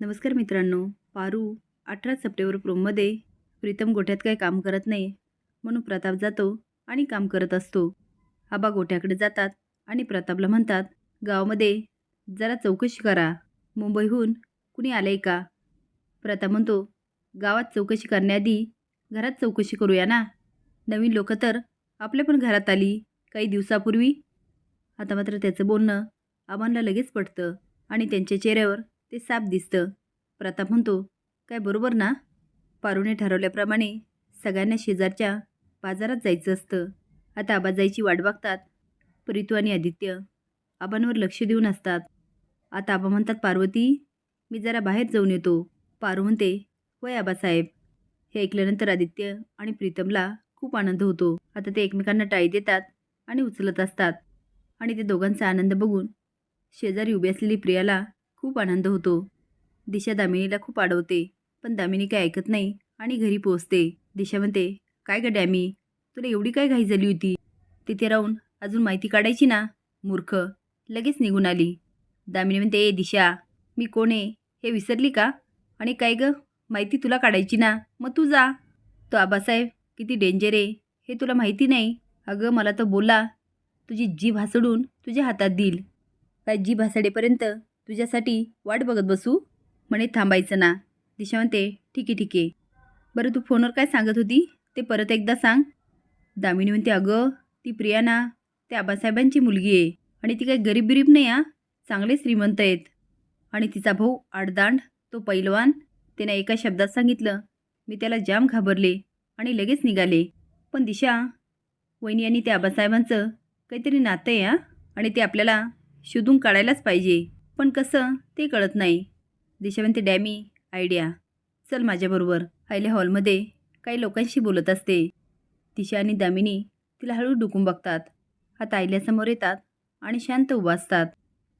नमस्कार मित्रांनो. पारू अठरा सप्टेंबर प्रोममध्ये प्रीतम गोठ्यात काही काम करत नाही म्हणून प्रताप जातो आणि काम करत असतो. आबा गोठ्याकडे जातात आणि प्रतापला म्हणतात गावामध्ये जरा चौकशी करा. मुंबईहून कुणी आलं आहे का? प्रताप म्हणतो गावात चौकशी करण्याआधी घरात चौकशी करूया ना? नवीन लोक तर आपल्या पण घरात आली काही दिवसापूर्वी. आता मात्र त्याचं बोलणं आबांना लगेच पटतं आणि त्यांच्या चेहऱ्यावर ते साप दिसतं. प्रताप म्हणतो काय बरोबर ना? पारूने ठरवल्याप्रमाणे सगळ्यांना शेजारच्या बाजारात जायचं असतं. आता आबा जायची वाट बघतात प्रीतू आणि आदित्य. आबांवर लक्ष देऊन असतात. आता आबा म्हणतात पार्वती मी जरा बाहेर जाऊन येतो. पारू म्हणते होय आबासाहेब. हे ऐकल्यानंतर आदित्य आणि प्रीतमला खूप आनंद होतो. आता ते एकमेकांना टाळी देतात आणि उचलत असतात. आणि ते दोघांचा आनंद बघून शेजारी उभी असलेली प्रियाला खूप आनंद होतो. दिशा दामिनीला खूप अडवते पण दामिनी काय ऐकत नाही आणि घरी पोहोचते. दिशा म्हणते काय गं डॅमी तुला एवढी काय घाई झाली होती? तिथे राहून अजून माहिती काढायची ना मूर्ख. लगेच निघून आली. दामिनी म्हणते ए दिशा मी कोण आहे? हे विसरली का? आणि काय गं? माहिती तुला काढायची ना मग तू जा. तो आबासाहेब किती डेंजर आहे हे तुला माहिती नाही? अगं मला तर बोला तुझी जीभ हासडून तुझ्या हातात देईल. काय जीभ हासडेपर्यंत? तुझ्यासाठी वाट बघत बसू? म्हणे थांबायचं ना. दिशा म्हणते ठीक आहे ठीक आहे. बरं तू फोनवर काय सांगत होती? ते परत एकदा सांग. दामिनी म्हणते अगं ती प्रिया ना त्या आबासाहेबांची मुलगी आहे. आणि ती काही गरीब बिरीब नाही आ चांगले श्रीमंत आहेत. आणि तिचा भाऊ आडदांड तो पैलवान त्याने एका शब्दात सांगितलं मी त्याला जाम घाबरले आणि लगेच निघाले. पण दिशा वहिनी आणि त्या आबासाहेबांचं काहीतरी नातं आहे आणि ते आपल्याला शोधून काढायलाच पाहिजे. पण कसं ते कळत नाही. दिशा म्हणते डॅमी आयडिया. चल माझ्याबरोबर. आयल्या हॉलमध्ये काही लोकांशी बोलत असते. दिशा आणि दामिनी तिला हळू डुकून बघतात. आता आयल्यासमोर येतात आणि शांत उभा असतात.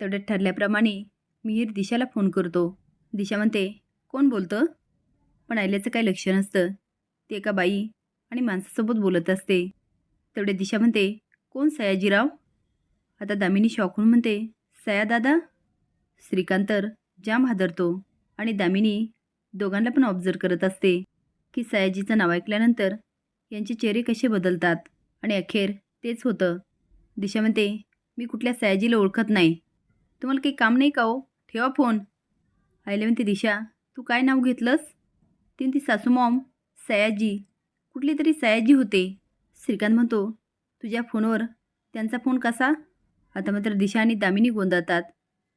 तेवढ्यात ठरल्याप्रमाणे मिहीर दिशाला फोन करतो. दिशा म्हणते कोण बोलतं? पण आयल्याचं काही लक्ष नसतं. ती एका बाई आणि माणसासोबत बोलत असते. तेवढ्या दिशा म्हणते कोण सयाजीराव? आता दामिनी शॉकून म्हणते सया दादा? श्रीकांत तर जाम हादरतो आणि दामिनी दोघांना पण ऑब्झर्व करत असते की सयाजीचं नाव ऐकल्यानंतर यांचे चेहरे कसे बदलतात आणि अखेर तेच होतं. दिशा म्हणते मी कुठल्या सयाजीला ओळखत नाही. तुम्हाला काही काम नाही का हो? ठेवा फोन. आईला म्हणते दिशा तू काय नाव घेतलंस? तीन ती सासू मॉम सयाजी. कुठली तरी सयाजी होते. श्रीकांत म्हणतो तुझ्या फोनवर त्यांचा फोन कसा? आता मात्र दिशा आणि दामिनी गोंधळतात.